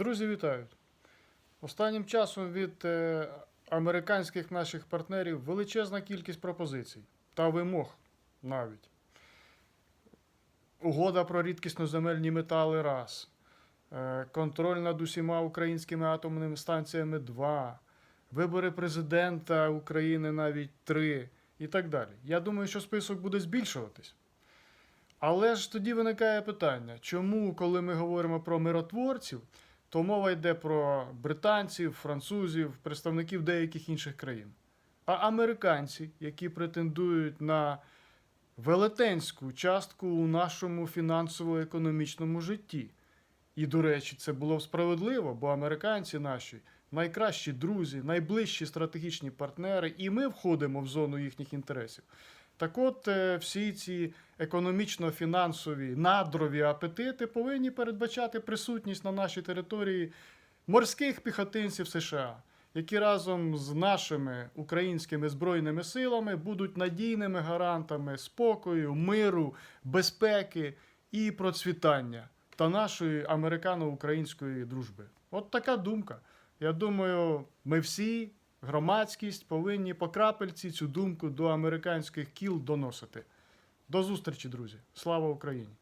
Друзі, вітаю! Останнім часом від е, американських наших партнерів величезна кількість пропозицій та вимог навіть. Угода про рідкісноземельні метали раз. Е, контроль над усіма українськими атомними станціями два. Вибори президента України навіть три. І так далі. Я думаю, що список буде збільшуватись. Але ж тоді виникає питання, чому, коли ми говоримо про миротворців, то мова йде про британців, французів, представників деяких інших країн. А американці, які претендують на велетенську частку у нашому фінансово-економічному житті. І, до речі, це було справедливо, бо американці наші найкращі друзі, найближчі стратегічні партнери, і ми входимо в зону їхніх інтересів. Так от, е, всі ці економічно-фінансові надрові апетити повинні передбачати присутність на нашій території морських піхотинців США, які разом з нашими українськими збройними силами будуть надійними гарантами спокою, миру, безпеки і процвітання та нашої американо-української дружби. От така думка. Я думаю, ми всі, громадськість, повинні по крапельці цю думку до американських кіл доносити. До зустрічі, друзі! Слава Україні!